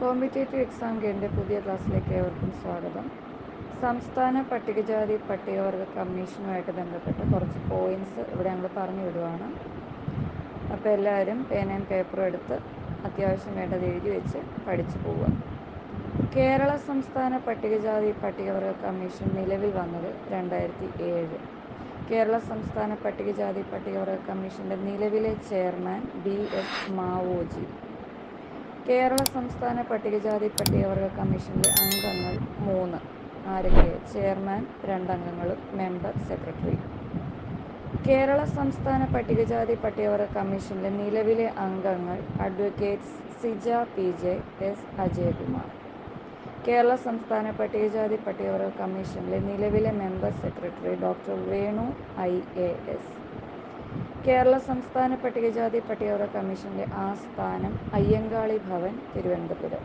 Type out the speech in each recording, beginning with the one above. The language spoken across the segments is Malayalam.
കോമ്പറ്റേറ്റീവ് എക്സാം ഗൈഡിന്റെ പുതിയ ക്ലാസ്സിലേക്ക് ഏവർക്കും സ്വാഗതം. സംസ്ഥാന പട്ടികജാതി പട്ടികവർഗ കമ്മീഷനുമായിട്ട് ബന്ധപ്പെട്ട് കുറച്ച് പോയിന്റ്സ് ഇവിടെ ഞങ്ങൾ പറഞ്ഞു വിടുവാണ്. അപ്പോൾ എല്ലാവരും പേനയും പേപ്പറും എടുത്ത് അത്യാവശ്യം വേണ്ടത് എഴുതി വെച്ച് പഠിച്ചു പോവുക. കേരള സംസ്ഥാന പട്ടികജാതി പട്ടികവർഗ കമ്മീഷൻ നിലവിൽ വന്നത് രണ്ടായിരത്തി ഏഴ് കേരള സംസ്ഥാന പട്ടികജാതി പട്ടികവർഗ കമ്മീഷന്റെ നിലവിലെ chairman B S Mavoji. Kerala സംസ്ഥാന പട്ടികജാതി പട്ടികവർഗ കമ്മീഷന്റെ അംഗങ്ങൾ മൂന്ന്. ആരൊക്കെ? ചെയർമാൻ രണ്ടംഗങ്ങളും മെമ്പർ സെക്രട്ടറി. കേരള സംസ്ഥാന പട്ടികജാതി പട്ടികവർഗ കമ്മീഷന്റെ നിലവിലെ അംഗങ്ങൾ advocates Sija P J S Ajayakumar. Kerala സംസ്ഥാന പട്ടികജാതി പട്ടികവർഗ കമ്മീഷനിലെ നിലവിലെ member secretary doctor Venu I A S. Kerala സംസ്ഥാന പട്ടികജാതി പട്ടികവർഗ കമ്മീഷന്റെ ആസ്ഥാനം അയ്യങ്കാളി ഭവൻ തിരുവനന്തപുരം.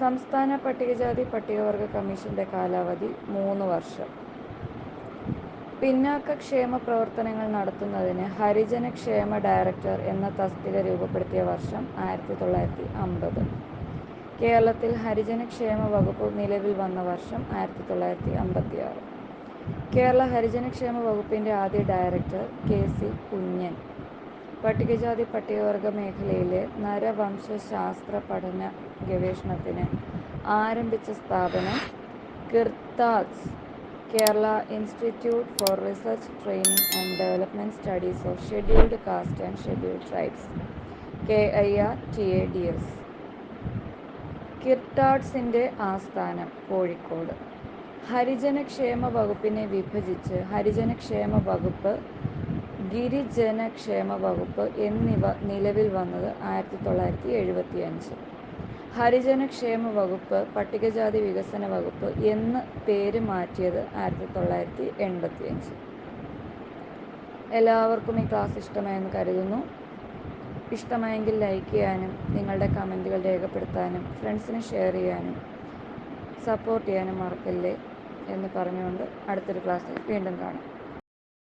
സംസ്ഥാന പട്ടികജാതി പട്ടികവർഗ കമ്മീഷന്റെ കാലാവധി മൂന്ന് വർഷം. പിന്നാക്ക ക്ഷേമ പ്രവർത്തനങ്ങൾ നടത്തുന്നതിന് ഹരിജന ക്ഷേമ ഡയറക്ടർ എന്ന തസ്തിക രൂപപ്പെടുത്തിയ വർഷം ആയിരത്തി തൊള്ളായിരത്തി അമ്പത് കേരളത്തിൽ ഹരിജന ക്ഷേമ വകുപ്പ് നിലവിൽ വന്ന വർഷം ആയിരത്തി തൊള്ളായിരത്തി അമ്പത്തി ആറ് കേരള ഹരിജനക്ഷേമ വകുപ്പിന്റെ ആദ്യ ഡയറക്ടർ കെ സി കുഞ്ഞൻ. പട്ടികജാതി പട്ടികവർഗ മേഖലയിലെ നരവംശാസ്ത്ര പഠന ഗവേഷണത്തിന് ആരംഭിച്ച സ്ഥാപനം KIRTADS Kerala institute for research training and development studies of scheduled caste and scheduled tribes K I R T A D S. കിർട്ടാഡ്സിന്റെ ആസ്ഥാനം കോഴിക്കോട്. ഹരിജനക്ഷേമ വകുപ്പിനെ വിഭജിച്ച് ഹരിജനക്ഷേമ വകുപ്പ് ഗിരിജനക്ഷേമ വകുപ്പ് എന്നിവ നിലവിൽ വന്നത് ആയിരത്തി തൊള്ളായിരത്തി എഴുപത്തി അഞ്ച് ഹരിജനക്ഷേമ വകുപ്പ് പട്ടികജാതി വികസന വകുപ്പ് എന്ന് പേര് മാറ്റിയത് ആയിരത്തി തൊള്ളായിരത്തി എൺപത്തി അഞ്ച് എല്ലാവർക്കും ഈ ക്ലാസ് ഇഷ്ടമായെന്ന് കരുതുന്നു. ഇഷ്ടമായെങ്കിൽ ലൈക്ക് ചെയ്യാനും നിങ്ങളുടെ കമന്റുകൾ രേഖപ്പെടുത്താനും ഫ്രണ്ട്സിന് ഷെയർ ചെയ്യാനും സപ്പോർട്ട് ചെയ്യാനും മറക്കല്ലേ. എന്ന് പറഞ്ഞുകൊണ്ട് അടുത്തൊരു ക്ലാസ്സിൽ വീണ്ടും കാണാം.